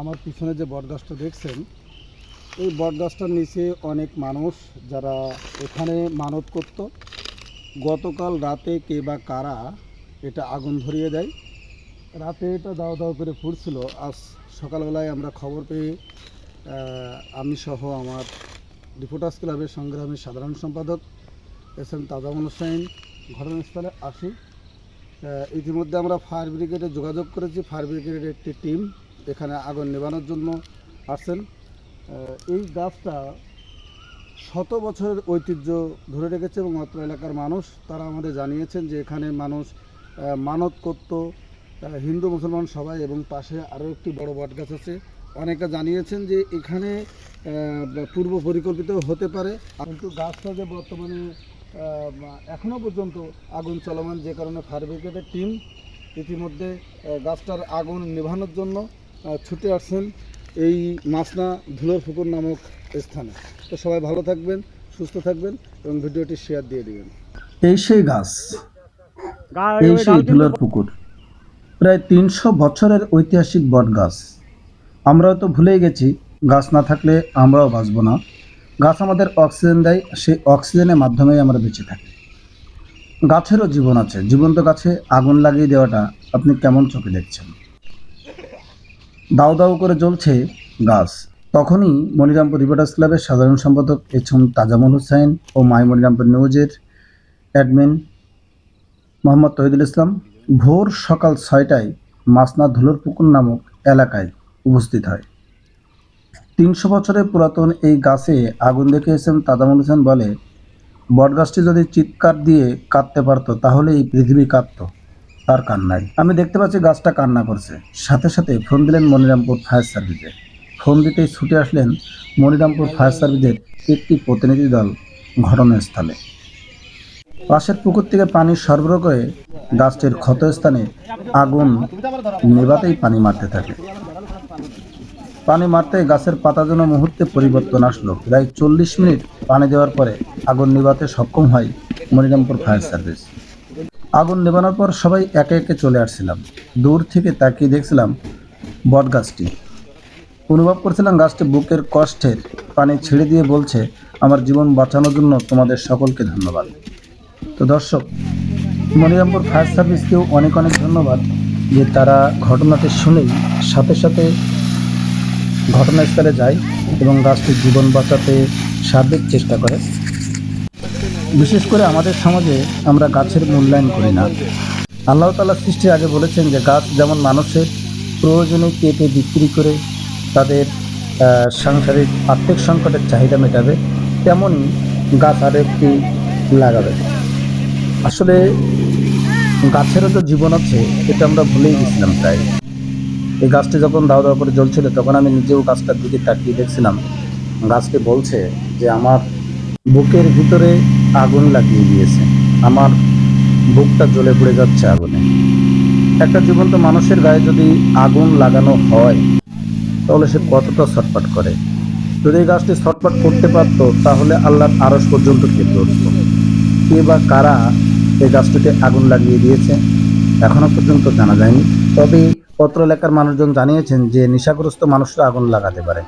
আমার পিছনে যে বটগাছটা দেখছেন, এই বটগাছটার নিচে অনেক মানুষ যারা এখানে মানত করত। গতকাল রাতে কে বা কারা এটা আগুন ধরিয়ে দেয়। রাতে এটা দাও দাও করে ফুটছিল। আজ সকালবেলায় আমরা খবর পেয়ে আমি সহ আমার রিপোর্টার্স ক্লাবের সংগ্রামী সাধারণ সম্পাদক এস এম তাজামুল হোসেন ঘটনাস্থলে আসি। ইতিমধ্যে আমরা ফায়ার ব্রিগেডে যোগাযোগ করেছি। ফায়ার ব্রিগেডের একটি টিম এখানে আগুন নেভানোর জন্য আসছেন। এই গাছটা শত বছরের ঐতিহ্য ধরে রেখেছে এবং অত্র এলাকার মানুষ, তারা আমাদের জানিয়েছেন যে এখানে মানুষ মানত করত হিন্দু মুসলমান সবাই এবং পাশে আরও একটি বড় বট গাছ আছে। অনেকে জানিয়েছেন যে এখানে পূর্ব পরিকল্পিত হতে পারে। কিন্তু গাছটা যে বর্তমানে এখনও পর্যন্ত আগুন চলমান, যে কারণে ফায়ার ব্রিগেডের টিম ইতিমধ্যে গাছটার আগুন নেভানোর জন্য ছুটে আসছেন এই মাসনা ধুলোর পুকুর নামক স্থানে। তো সবাই ভালো থাকবেন সুস্থ থাকবেন এবং ভিডিওটি শেয়ার দিয়ে দিবেন। এই সেই গাছ এই সেই ধুলার পুকুর প্রায় তিনশো বছরের ঐতিহাসিক বট গাছ আমরাও তো ভুলেই গেছি গাছ না থাকলে আমরাও বাঁচব না। গাছ আমাদের অক্সিজেন দেয় সেই অক্সিজেনের মাধ্যমেই আমরা বেঁচে থাকি। গাছেরও জীবন আছে জীবন্ত গাছে আগুন লাগিয়ে দেওয়াটা আপনি কেমন চোখে দেখছেন? দাউ দাউ করে জ্বলছে গাছ। তখনই মনিরামপুর রিপোর্টার্স ক্লাবের সাধারণ সম্পাদক এম তাজামুল হুসাইন ও মাই মনিরামপুর নিউজের অ্যাডমিন মোহাম্মদ তহিদুল ইসলাম ভোর সকাল ছয়টায় মাসনা ধুলোর পুকুর নামক এলাকায় উপস্থিত হয়। তিনশো বছরের পুরাতন এই গাছে আগুন দেখে এসেছেন তাদামুল হোসেন বলে, বটগাছটি যদি চিৎকার দিয়ে কাঁদতে পারতো তাহলে এই পৃথিবী কাঁদতো। তার কান্নায়। আমি দেখতে পাচ্ছি গাছটা কান্না করছে। সাথে সাথে ফোন দিলেন মনিরামপুর ফায়ার সার্ভিসে। ফোন দিতেই ছুটে আসলেন মনিরামপুর ফায়ার সার্ভিসের একটি প্রতিনিধি দল ঘটনাস্থলে। পাশের পুকুর থেকে পানি সরবরাহ করে গাছটির ক্ষতস্থানে আগুন নেভাতেই পানি মারতে থাকে। পানি মারতে গাছের পাতা যেন মুহূর্তে পরিবর্তন আসলো। প্রায় চল্লিশ মিনিট পানি দেওয়ার পরে আগুন নেভাতে সক্ষম হয় মনিরামপুর ফায়ার সার্ভিস। আগুন নেভানোর পর সবাই একে একে চলে আসছিলাম। দূর থেকে তাকিয়ে দেখছিলাম বট গাছটি। অনুভব করছিলাম গাছটি বুকের কষ্টের পানি ছেড়ে দিয়ে বলছে, আমার জীবন বাঁচানোর জন্য তোমাদের সকলকে ধন্যবাদ। তো দর্শক মনিরামপুর ফায়ার সার্ভিসকেও অনেক অনেক ধন্যবাদ যে তারা ঘটনাটি শুনেই সাথে সাথে ঘটনাস্থলে যায় এবং গাছটির জীবন বাঁচাতে সার্বিক চেষ্টা করে। বিশেষ করে আমাদের সমাজে আমরা গাছের মূল্যায়ন করি না। আল্লাহ তালা সৃষ্টি আগে বলেছেন যে, গাছ যেমন মানুষের প্রয়োজনে কেটে বিক্রি করে তাদের সাংসারিক আর্থিক সংকটের চাহিদা মেটাবে তেমনই গাছ আর একটি লাগাবে। আসলে গাছেরও তো জীবন আছে, এটা আমরা ভুলেই গেছিলাম প্রায়। এই গাছটি যখন দাও দাও করে জ্বলছিল, তখন আমি নিজেও গাছটার দিকে তাকিয়ে দেখছিলাম। গাছটি বলছে যে, আমার বুকের ভিতরে আগুন লাগিয়ে দিয়েছে। আমার বুকটা জ্বলে পড়ে যাচ্ছে আগুনে। একটা জীবন্ত মানুষের গায়ে যদি আগুন লাগানো হয়, তাহলে সে কতটা ছটফট করে? যদি এই গাছটি ছটফট করতে পারতো, তাহলে আল্লাহর আরস পর্যন্ত কেঁপে উঠত কে বা কারা এই গাছটিতে আগুন লাগিয়ে দিয়েছে? এখনও পর্যন্ত জানা যায়নি। তবে পত্র লেখার মানুষজন জানিয়েছেন যে নেশাগ্রস্ত মানুষরা আগুন লাগাতে পারে।